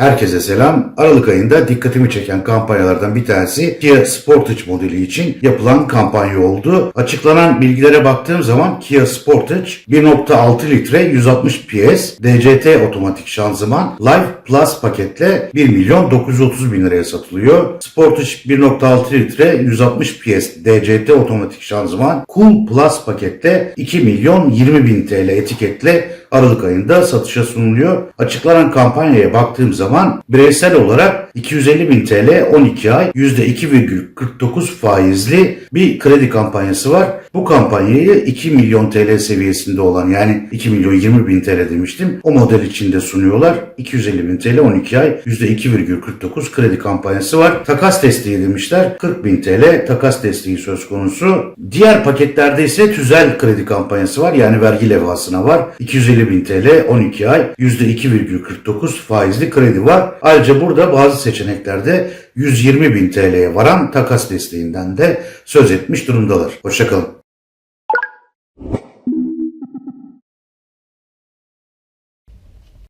Herkese selam. Aralık ayında dikkatimi çeken kampanyalardan bir tanesi Kia Sportage modeli için yapılan kampanya oldu. Açıklanan bilgilere baktığım zaman Kia Sportage 1.6 litre 160 PS DCT otomatik şanzıman Life Plus paketle 1 milyon 930 bin liraya satılıyor. Sportage 1.6 litre 160 PS DCT otomatik şanzıman Cool Plus paketle 2 milyon 20 bin TL etiketle Aralık ayında satışa sunuluyor. Açıklanan kampanyaya baktığım zaman bireysel olarak 250 bin TL 12 ay %2,49 faizli bir kredi kampanyası var. Bu kampanyayı 2 milyon TL seviyesinde olan yani 2 milyon 20 bin TL demiştim. O model içinde sunuyorlar. 250 bin TL 12 ay %2,49 kredi kampanyası var. Takas desteği demişler. 40 bin TL takas desteği söz konusu. Diğer paketlerde ise tüzel kredi kampanyası var. Yani vergi levhasına var. 250 bin TL 12 ay %2,49 faizli kredi var. Ayrıca burada bazı seçeneklerde 120 bin TL'ye varan takas desteğinden de söz etmiş durumdalar. Hoşçakalın.